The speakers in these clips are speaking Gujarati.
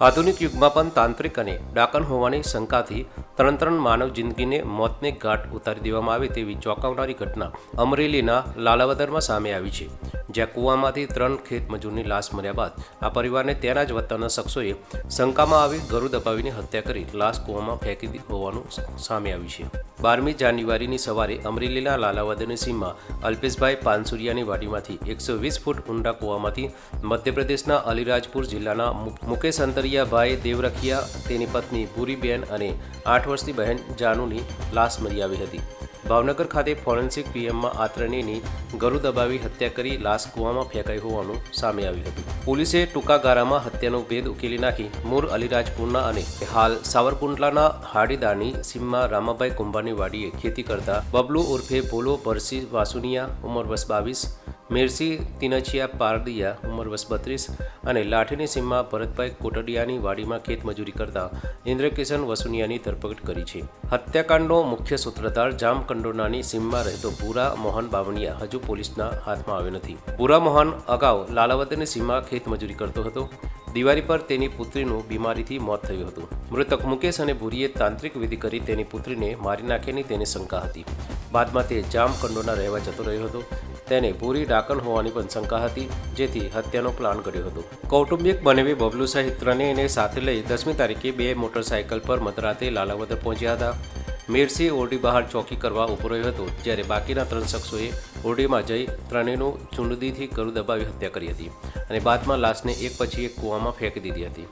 આધુનિક યુગમાં પણ તાંત્રિક અને ડાકણ હોવાની શંકાથી ત્રણ ત્રણ માનવ જિંદગીને મોતને ઘાટ ઉતારી દેવામાં આવે તેવી ચોંકાવનારી ઘટના અમરેલીના લાલાવદરમાં સામે આવી છે. જ્યાં કૂવામાંથી ત્રણ ખેત મજૂરની લાશ મર્યા બાદ આ પરિવારને ત્યાંના જ વતનના શખ્સોએ શંકામાં આવી ગરુ દબાવીને હત્યા કરી લાશ કૂવામાં ફેંકી હોવાનું સામે આવ્યું છે. બારમી જાન્યુઆરીની સવારે અમરેલીના લાલાવદરની સીમમાં અલ્પેશભાઈ પાનસુરિયાની વાડીમાંથી એકસો વીસ ફૂટ ઊંડા કૂવામાંથી મધ્યપ્રદેશના અલીરાજપુર જિલ્લાના મુકેશ અંતરિયાભાઈ દેવરખિયા, તેની પત્ની ભૂરીબેન અને આઠ વર્ષની બહેન જાનુની લાશ મળી આવી હતી. ભાવનગર ખાતે ફોરેન્સિક પીએમમાં આ ત્રણેયની ગરુ દબાવી હત્યા કરી લાશ કૂવામાં ફેંકાઈ હોવાનું સામે આવ્યું હતું. પોલીસે ટૂંકા ગારામાં હત્યાનો ભેદ ઉકેલી નાખી મૂળ અલીરાજપુરના અને હાલ સાવરકુંડલાના હાડીદારની સીમમાં રામાભાઈ કુંભાની વાડીએ ખેતી કરતા બબલુ ઉર્ફે ભોલો ભરસી વાસુનિયા, ઉંમર વર્ષ બાવીસ મેરસી, તિનચિયા પારડિયા ઉંમર વર્ષ બત્રીસ અને લાઠીની સીમમાં ભરતભાઈ કોટડિયાની વાડીમાં ખેતમજૂરી કરતા ઇન્દ્રકિશન વસુનિયાની ધરપકડ કરી છે. હત્યાકાંડનો મુખ્ય સૂત્રધાર જામકંડોરનાની સીમમાં રહેતો ભૂરા મોહન બાવણિયા હજુ પોલીસના હાથમાં આવ્યો નથી. ભૂરા મોહન અગાઉ લાલાવતીની સીમમાં ખેતમજૂરી કરતો હતો. દિવાળી પર તેની પુત્રીનું બીમારીથી મોત થયું હતું. મૃતક મુકેશ અને ભૂરીએ તાંત્રિક વિધિ કરી તેની પુત્રીને મારી નાખેની તેને શંકા હતી. બાદમાં તે જામકંડોના રહેવા જતો રહ્યો હતો. તેને પૂરી ડાકણ હોવાની પણ શંકા હતી, જેથી હત્યાનો પ્લાન કર્યો હતો. કૌટુંબિક બનેવી બબલુ સહિત ત્રણેયને સાથે લઈ દસમી તારીખે બે મોટરસાયકલ પર મધરાતે લાલાવદર પહોંચ્યા હતા. મેરસી ઓરડી બહાર ચોકી કરવા ઊભો રહ્યો હતો, જ્યારે બાકીના ત્રણ શખ્સોએ ઓરડીમાં જઈ ત્રણેયનું ચૂંડદીથી ગરુ દબાવી હત્યા કરી હતી અને બાદમાં લાશને એક પછી એક કૂવામાં ફેંકી દીધી હતી.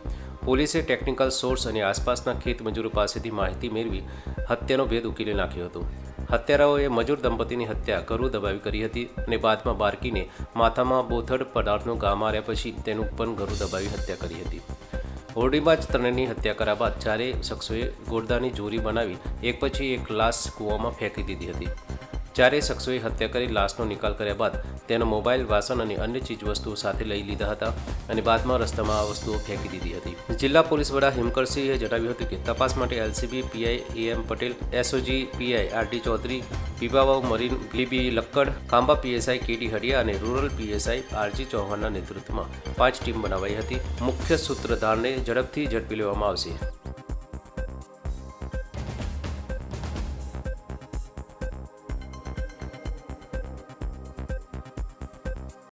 પોલીસે ટેકનિકલ સોર્સ અને આસપાસના ખેત મજૂરો પાસેથી માહિતી મેળવી હત્યાનો ભેદ ઉકેલી નાખ્યો હતો. હત્યારાઓએ મજૂર દંપતીની હત્યા ગરુ દબાવી કરી હતી અને બાદમાં બારકીને માથામાં બોથડ પદાર્થનો ઘા માર્યા પછી તેનું પણ ગરુ દબાવી હત્યા કરી હતી. હોરડીમાં જ ત્રણેયની હત્યા કર્યા બાદ ચારેય શખ્સોએ ગોરદાની જોરી બનાવી એક પછી એક લાશ કૂવામાં ફેંકી દીધી હતી. ચારેય શખ્સોએ હત્યા કરી લાશનો નિકાલ કર્યા બાદ તેનો મોબાઈલ, વાસણ અને અન્ય ચીજવસ્તુઓ સાથે લઈ લીધા હતા અને બાદમાં રસ્તામાં આ વસ્તુઓ ફેંકી દીધી હતી. જિલ્લા પોલીસ વડા હિમકરસિંહે જણાવ્યું હતું કે તપાસ માટે LCB, PI M Patel, SOG, PI RD Chaudhary Pipavav marine PB Lakkad Khambha PSI KD Hadiya અને રૂરલ પીએસઆઈ આરજી ચૌહાણના નેતૃત્વમાં પાંચ ટીમ બનાવાઈ હતી. મુખ્ય સૂત્રધારને ઝડપથી ઝડપી લેવામાં આવશે.